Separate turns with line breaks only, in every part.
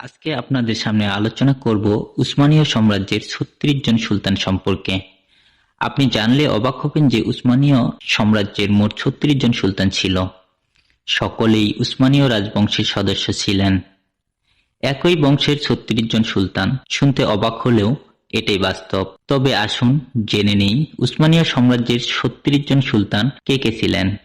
আজকে আপনাদের সামনে আলোচনা করব উসমানীয় সাম্রাজ্যের ছত্রিশ জন সুলতান সম্পর্কে। আপনি জানলে অবাক হবেন যে উসমানীয় সাম্রাজ্যের মোট ছত্রিশ জন সুলতান ছিল। সকলেই উসমানীয় রাজবংশের সদস্য ছিলেন। একই বংশের ছত্রিশ জন সুলতান। শুনতে অবাক হলেও এটাই বাস্তব। তবে আসুন জেনে নেই উসমানীয় সাম্রাজ্যের ছত্রিশ জন সুলতান কে কে ছিলেন।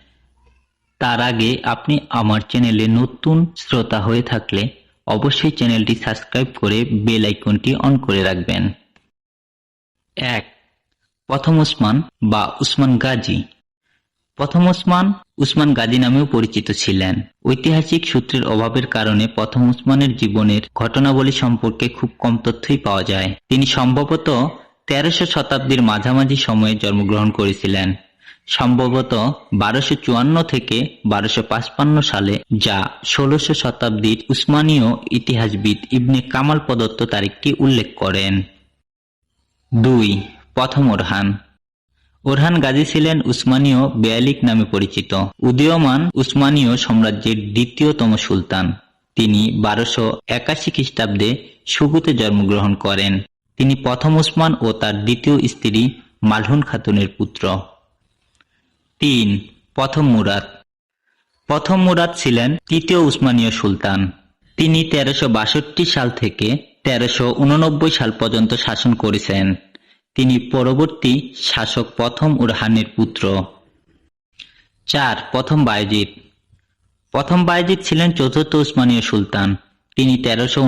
তার আগে আপনি আমার চ্যানেলে নতুন শ্রোতা হয়ে থাকলে অবশ্যই চ্যানেলটি সাবস্ক্রাইব করে বেল আইকনটি অন করে রাখবেন। এক, প্রথম উসমান বা উসমান গাজী। প্রথম উসমান উসমান গাজী নামেও পরিচিত ছিলেন। ঐতিহাসিক সূত্রের অভাবের কারণে প্রথম উসমানের জীবনের ঘটনাবলী সম্পর্কে খুব কম তথ্যই পাওয়া যায়। তিনি সম্ভবত তেরোশো শতাব্দীর মাঝামাঝি সময়ে জন্মগ্রহণ করেছিলেন। সম্ভবত বারোশো চুয়ান্ন থেকে বারোশো পাঁচপান্ন সালে যা ষোলশো শতাব্দীর উসমানীয় ইতিহাসবিদ ইবনে কামাল প্রদত্ত তারিখটি উল্লেখ করেন। দুই, প্রথম ওরহান। ওরহান গাজী ছিলেন উসমানীয় বেয়ালিক নামে পরিচিত। উদীয়মান উসমানীয় সাম্রাজ্যের দ্বিতীয়তম সুলতান। তিনি বারোশো একাশি খ্রিস্টাব্দে সুগুতে জন্মগ্রহণ করেন। তিনি প্রথম উসমান ও তার দ্বিতীয় স্ত্রী মালহুন খাতুনের পুত্র। তিন, প্রথম মুরাদ। প্রথম মুরাদ ছিলেন তৃতীয় উসমানীয় সুলতান। তিনি তেরোশো সাল থেকে তেরোশো সাল পর্যন্ত শাসন করেছেন। তিনি পরবর্তী শাসক প্রথম উরহানের পুত্র। চার, প্রথম বায়জিৎ প্রথম বায়জিৎ ছিলেন চতুর্থ উসমানীয় সুলতান। তিনি তেরোশো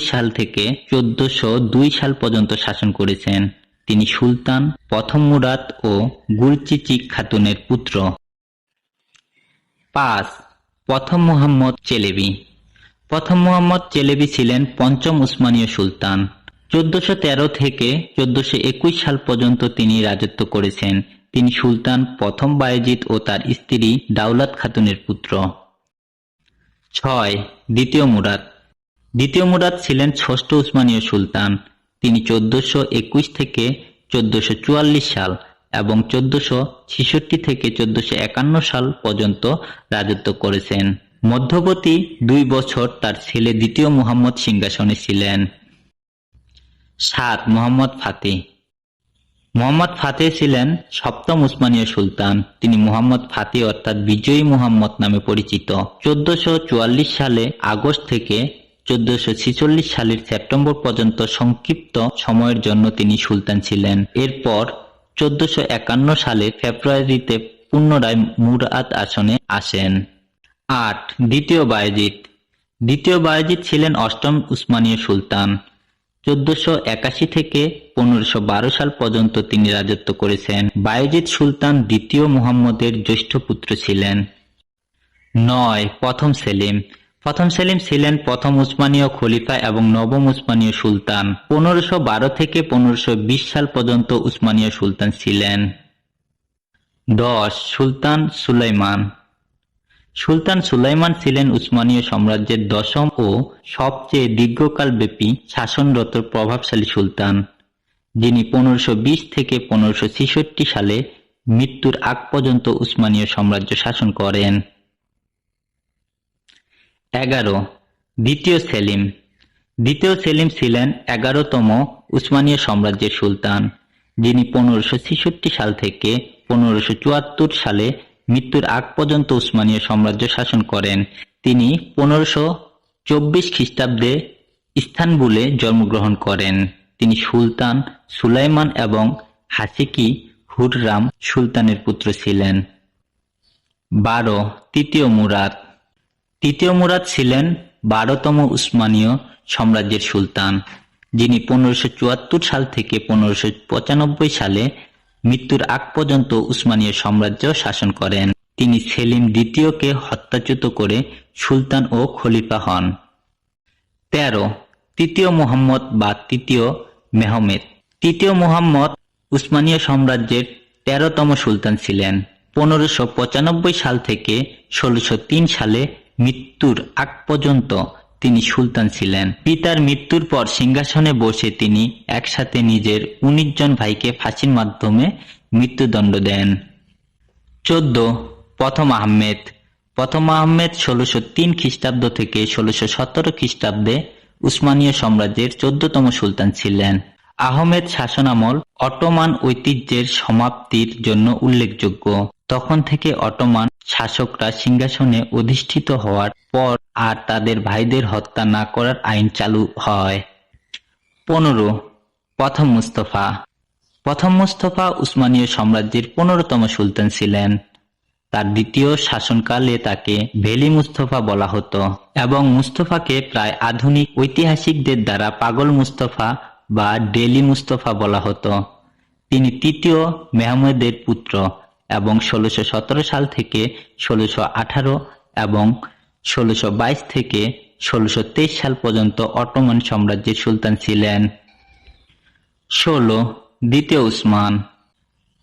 সাল থেকে চোদ্দশো সাল পর্যন্ত শাসন করেছেন। তিনি সুলতান, প্রথম মুরাদ ও গুলচিচিক খাতুনের পুত্র। পাঁচ, প্রথম মুহাম্মদ চেলেবি। প্রথম মুহাম্মদ চেলেবি ছিলেন পঞ্চম উসমানীয় সুলতান। চোদ্দশো তেরো থেকে চোদ্দশো একুশ সাল পর্যন্ত তিনি রাজত্ব করেছেন। তিনি সুলতান, প্রথম বায়েজিদ ও তার স্ত্রী দাউলাত খাতুনের পুত্র। ছয়, দ্বিতীয় মুরাদ। দ্বিতীয় মুরাদ ছিলেন ষষ্ঠ উসমানীয় সুলতান। তিনি চোদ্দশো একুশ থেকে চোদ্দশো চুয়াল্লিশ সাল এবং চোদ্দশো ছেষট্টি থেকে চোদ্দশো একান্ন সাল পর্যন্ত রাজত্ব করেছেন। মধ্যবর্তী দুই বছর তার ছেলে দ্বিতীয় মুহাম্মদ সিংহাসনে ছিলেন। সাত, মোহাম্মদ ফাতে। মোহাম্মদ ফাতে ছিলেন সপ্তম উসমানীয় সুলতান। তিনি মোহাম্মদ ফাতে অর্থাৎ বিজয়ী মুহাম্মদ নামে পরিচিত। চোদ্দশো সালে আগস্ট থেকে চোদ্দশো সালের সেপ্টেম্বর পর্যন্ত সংক্ষিপ্ত সময়ের জন্য তিনি সুলতান ছিলেন। এরপর চোদ্দশো সালে ফেব্রুয়ারিতে পুনরায় মুরাদ আসনে আসেন। আট, দ্বিতীয় বায়েজিদ। দ্বিতীয় বায়েজিদ ছিলেন অষ্টম উসমানীয় সুলতান। চোদ্দশো একাশি থেকে পনেরোশো সাল পর্যন্ত তিনি রাজত্ব করেছেন। বায়েজিদ সুলতান দ্বিতীয় মুহাম্মদের জ্যেষ্ঠ পুত্র ছিলেন। নয়, প্রথম সেলিম। প্রথম সেলিম ছিলেন প্রথম উসমানীয় খলিফা এবং নবম উসমানীয় সুলতান। পনেরোশো বারো থেকে পনেরোশো বিশ সাল পর্যন্ত উসমানীয় সুলতান ছিলেন। দশ, সুলতান সুলাইমান। সুলতান সুলাইমান ছিলেন উসমানীয় সাম্রাজ্যের দশম ও সবচেয়ে দীর্ঘকালব্যাপী শাসনরত প্রভাবশালী সুলতান, যিনি পনেরোশো বিশ থেকে পনেরোশো ছেষট্টি সালে মৃত্যুর আগ পর্যন্ত উসমানীয় সাম্রাজ্য শাসন করেন। এগারো। দ্বিতীয় সেলিম। দ্বিতীয় সেলিম ছিলেন এগারোতম উসমানীয় সাম্রাজ্যের সুলতান, যিনি পনেরোশো ছেষট্টি সাল থেকে পনেরোশো চুয়াত্তর সালে মৃত্যুর আগ পর্যন্ত উসমানীয় সাম্রাজ্য শাসন করেন। তিনি পনেরোশো চব্বিশ খ্রিস্টাব্দে ইস্তানবুলে জন্মগ্রহণ করেন। তিনি সুলতান সুলাইমান এবং হাসিকি হুররাম সুলতানের পুত্র ছিলেন। বারো। তৃতীয় মুরাদ। তৃতীয় মুরাদ ছিলেন বারোতম উসমানীয় সাম্রাজ্যের সুলতান, যিনি পনেরোশো সাল থেকে পনেরোশো সালে মৃত্যুর আগ পর্যন্ত উসমানীয় সাম্রাজ্য শাসন করেন। তিনি সেলিম দ্বিতীয়কে হত্যাচ্যুত করে সুলতান ও খলিফা হন। তেরো, তৃতীয় মুহাম্মদ বা তৃতীয় মেহমেদ। তৃতীয় মুহাম্মদ উসমানীয় সাম্রাজ্যের তেরোতম সুলতান ছিলেন। পনেরোশো সাল থেকে ষোলোশো সালে মৃত্যুর আগ পর্যন্ত তিনি সুলতান ছিলেন। পিতার মৃত্যুর পর সিংহাসনে বসে তিনি একসাথে নিজের উনিশ জন ভাইকে ফাঁসির মাধ্যমে মৃত্যুদণ্ড দেন। চোদ্দ, প্রথম আহমেদ। প্রথম আহমেদ ষোলোশো তিন খ্রিস্টাব্দ থেকে ষোলোশো সতেরো খ্রিস্টাব্দে উসমানীয় সাম্রাজ্যের চোদ্দতম সুলতান ছিলেন। আহমেদ শাসনামল অটোমান ঐতিহ্যের সমাপ্তির জন্য উল্লেখযোগ্য। তখন থেকে অটোমান শাসকরা সিংহাসনে অধিষ্ঠিত হওয়ার পর আর তাদের ভাইদের হত্যা না করার আইন চালু হয়। পনেরো, প্রথম মুস্তফা। প্রথম মুস্তফা উসমানীয় সাম্রাজ্যের পনেরোতম সুলতান ছিলেন। তার দ্বিতীয় শাসনকালে তাকে ভেলি মুস্তফা বলা হতো এবং মুস্তফাকে প্রায় আধুনিক ঐতিহাসিকদের দ্বারা পাগল মুস্তফা বা ডেলি মুস্তফা বলা হতো। তিনি তৃতীয় মেহমুদের পুত্র এবং ষোলোশো সতেরো সাল থেকে ষোলোশো আঠারো এবং ষোলোশো বাইশ থেকে ষোলোশো তেইশ সাল পর্যন্ত অটোমান সাম্রাজ্যের সুলতান ছিলেন। ষোলো, দ্বিতীয় উসমান,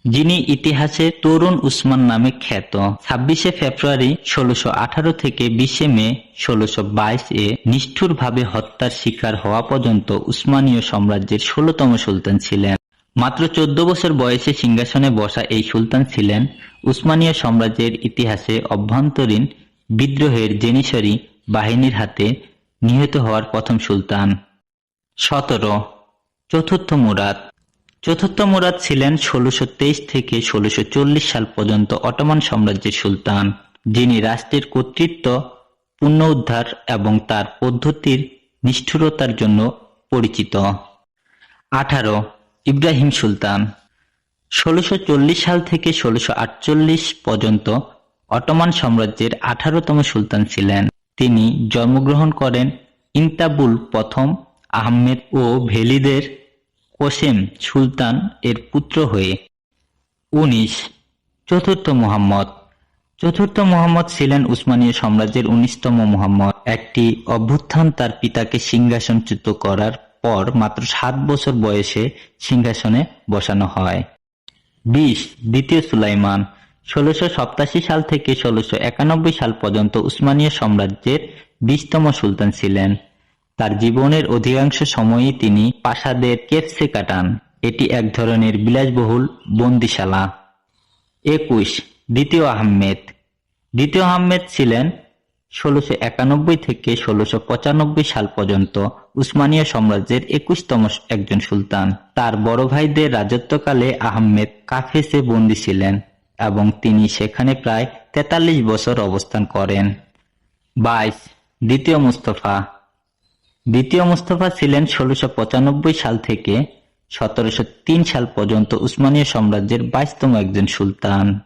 যিনি ইতিহাসে তরুণ উসমান নামে খ্যাত। ছাব্বিশে ফেব্রুয়ারি ষোলোশো আঠারো থেকে বিশে মে ষোলোশো বাইশ এ নিষ্ঠুরভাবে হত্যার শিকার হওয়া পর্যন্ত উসমানীয় সাম্রাজ্যের ষোলতম সুলতান ছিলেন। মাত্র চোদ্দ বছর বয়সে সিংহাসনে বসা এই সুলতান ছিলেন উসমানীয় সাম্রাজ্যের ইতিহাসে অভ্যন্তরীণ বিদ্রোহের জেনিসরি বাহিনীর হাতে নিহত হওয়ার প্রথম সুলতান। সতেরো, চতুর্থ মুরাদ। চতুর্থ মুরাদ ছিলেন ষোলোশো থেকে ষোলোশো সাল পর্যন্ত অটোমান সাম্রাজ্যের সুলতান, যিনি রাষ্ট্রের কর্তৃত্ব পুনরুদ্ধার এবং তার পদ্ধতির নিষ্ঠুরতার জন্য পরিচিত। আঠারো ইব্রাহিম সুলতান, ষোলোশো সাল থেকে ষোলোশো পর্যন্ত অটোমান সাম্রাজ্যের আঠারোতম সুলতান ছিলেন। তিনি জন্মগ্রহণ করেন ইন্তাবুল প্রথম আহমেদ ও ভেলিদের কোসেম সুলতান এর পুত্র হয়ে। উনিশ, চতুর্থ মোহাম্মদ। চতুর্থ মোহাম্মদ ছিলেন উসমানীয় সাম্রাজ্যের উনিশতম মোহাম্মদ। একটি অভ্যুত্থান তার পিতাকে সিংহাসনচ্যুত করার পর মাত্র সাত বছর বয়সে সিংহাসনে বসানো হয়। বিশ, দ্বিতীয় সুলাইমান। ষোলোশো সপ্তাশি সাল থেকে ষোলোশো একানব্বই সাল পর্যন্ত উসমানীয় সাম্রাজ্যের বিশতম সুলতান ছিলেন। তার জীবনের অধিকাংশ সময়ই তিনি প্রাসাদের কেপসে কাটান। এটি এক ধরনের বিলাসবহুল বন্দিশালা। একুশ, দ্বিতীয় আহমেদ। দ্বিতীয় আহমেদ ছিলেন ষোলোশো একানব্বই থেকে ষোলোশো পঁচানব্বই সাল পর্যন্ত উসমানীয় সাম্রাজ্যের একুশতম একজন সুলতান। তার বড় ভাইদের রাজত্বকালে আহমেদ কাফেসে বন্দী ছিলেন এবং তিনি সেখানে প্রায় তেতাল্লিশ বছর অবস্থান করেন। বাইশ, দ্বিতীয় মুস্তফা। দ্বিতীয় মুস্তফা ছিলেন ষোলোশো পঁচানব্বই সাল থেকে সতেরোশো তিন সাল পর্যন্ত উসমানীয় সাম্রাজ্যের বাইশতম একজন সুলতান।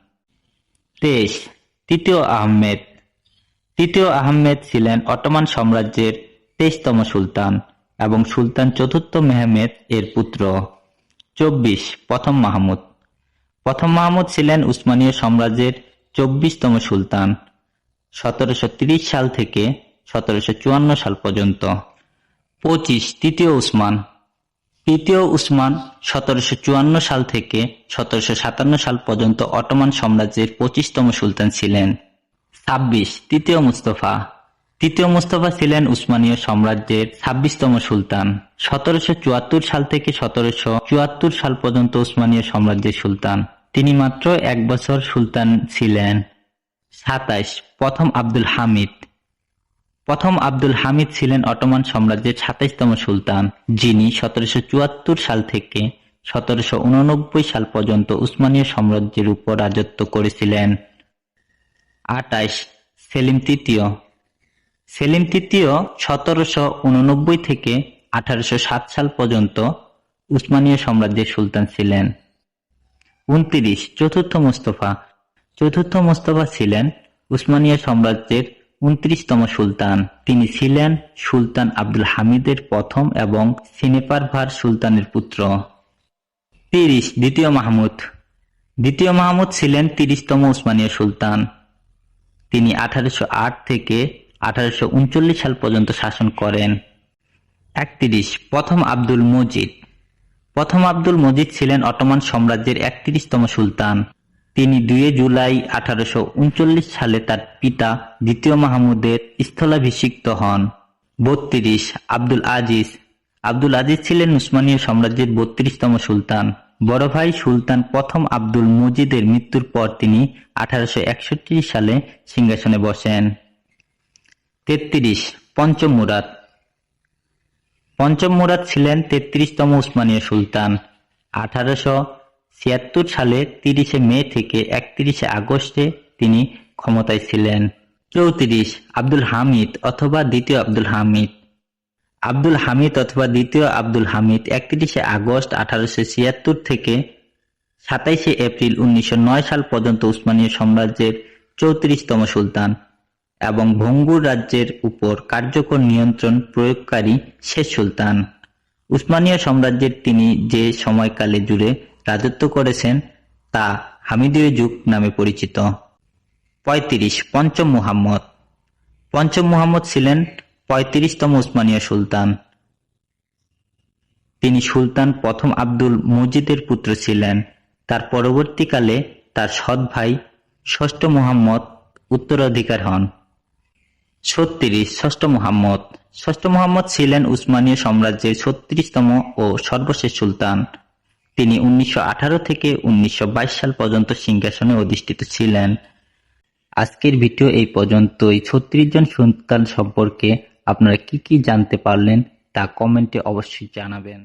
তেইশ, তৃতীয় আহমেদ। তৃতীয় আহমেদ ছিলেন অটোমান সাম্রাজ্যের তেইশতম সুলতান এবং সুলতান চতুর্থ মেহমেদ এর পুত্র। চব্বিশ, প্রথম মাহমুদ। প্রথম মাহমুদ ছিলেন উসমানীয় সাম্রাজ্যের চব্বিশতম সুলতান, সতেরোশো সাল থেকে সতেরোশো চুয়ান্ন সাল পর্যন্ত। পঁচিশ, তৃতীয় উসমান। তৃতীয় উসমান সতেরোশো চুয়ান্ন সাল থেকে সতেরোশো সাতান্ন সাল পর্যন্ত অটোমান সাম্রাজ্যের পঁচিশতম সুলতান ছিলেন। ছাব্বিশ, তৃতীয় মুস্তফা। তৃতীয় মুস্তফা ছিলেন উসমানীয় সাম্রাজ্যের ছাব্বিশতম সুলতান। সতেরোশো চুয়াত্তর সাল থেকে সতেরোশো চুয়াত্তর সাল পর্যন্ত উসমানীয় সাম্রাজ্যের সুলতান। তিনি মাত্র এক বছর সুলতান ছিলেন। সাতাইশ, প্রথম আব্দুল হামিদ। প্রথম আব্দুল হামিদ ছিলেন অটোমান সাম্রাজ্যের সাতাইশতম সুলতান, যিনি সতেরোশো চুয়াত্তর সাল থেকে সতেরোশো উননব্বই সাল পর্যন্ত উসমানীয় সাম্রাজ্যের উপর রাজত্ব করেছিলেন। আটাইশ সেলিম তৃতীয়। সেলিম তৃতীয় সতেরোশো উননব্বই থেকে আঠারোশো সাত সাল পর্যন্ত উসমানীয় সাম্রাজ্যের সুলতান ছিলেন। উনত্রিশ, চতুর্থ মোস্তফা। চতুর্থ মোস্তফা ছিলেন উসমানীয় সাম্রাজ্যের উনত্রিশতম সুলতান। তিনি ছিলেন সুলতান আব্দুল হামিদের প্রথম এবং সিনেপারভার সুলতানের পুত্র। তিরিশ, দ্বিতীয় মাহমুদ। দ্বিতীয় মাহমুদ ছিলেন তিরিশতম উসমানীয় সুলতান। তিনি আঠারোশো আট থেকে আঠারোশো উনচল্লিশ সাল পর্যন্ত শাসন করেন। একত্রিশ, প্রথম আব্দুল মজিদ। প্রথম আব্দুল মজিদ ছিলেন অটোমান সাম্রাজ্যের একত্রিশতম সুলতান। তিনি দুই জুলাই আঠারোশো উনচল্লিশ সালে তার পিতা দ্বিতীয় মাহমুদের স্থলাভিষিক্ত হন। বত্রিশ, আব্দুল আজিজ। আব্দুল আজিজ ছিলেন উসমানীয় সাম্রাজ্যের বত্রিশতম সুলতান। বড় ভাই সুলতান প্রথম আব্দুল মজিদের মৃত্যুর পর তিনি আঠারোশো একষট্টি সালে সিংহাসনে বসেন। তেত্রিশ, পঞ্চম মুরাদ। পঞ্চম মুরাদ ছিলেন তেত্রিশতম উসমানীয় সুলতান। আঠারোশো ছিয়াত্তর সালে তিরিশে মে থেকে একত্রিশে আগস্টে তিনি ক্ষমতায় ছিলেন। চৌত্রিশ, আব্দুল হামিদ অথবা দ্বিতীয় আব্দুল হামিদ। আব্দুল হামিদ অথবা দ্বিতীয় আব্দুল হামিদ, একত্রিশে আগস্ট আঠারোশো ছিয়াত্তর থেকে সাতাইশে এপ্রিল উনিশশো নয় সাল পর্যন্ত উসমানীয় সাম্রাজ্যের চৌত্রিশতম সুলতান এবং ভঙ্গুর রাজ্যের উপর কার্যকর নিয়ন্ত্রণ প্রয়োগকারী শেষ সুলতান। উসমানীয় সাম্রাজ্যের তিনি যে সময়কালে জুড়ে রাজত্ব করেছেন তা হামিদীয় যুগ নামে পরিচিত। পঁয়ত্রিশ, পঞ্চম মুহাম্মদ। পঞ্চম মুহাম্মদ ছিলেন পঁয়ত্রিশতম উসমানীয় সুলতান। তিনি সুলতান প্রথম আব্দুল মজিদের পুত্র ছিলেন। তার পরবর্তীকালে তার সৎ ভাই ষষ্ঠ মুহাম্মদ উত্তরাধিকার হন। ছত্রিশ, ষষ্ঠ মুহাম্মদ। ষষ্ঠ মুহাম্মদ ছিলেন উসমানীয় সাম্রাজ্যের ছত্রিশতম ও সর্বশেষ সুলতান। তিনি উনিশশো আঠারো থেকে উনিশশো বাইশ সাল পর্যন্ত সিংহাসনে অধিষ্ঠিত ছিলেন। আজকের ভিডিও এই পর্যন্তই। ছত্রিশ জন সুলতান সম্পর্কে আপনারা কি কি জানতে পারলেন তা কমেন্টে অবশ্যই জানাবেন।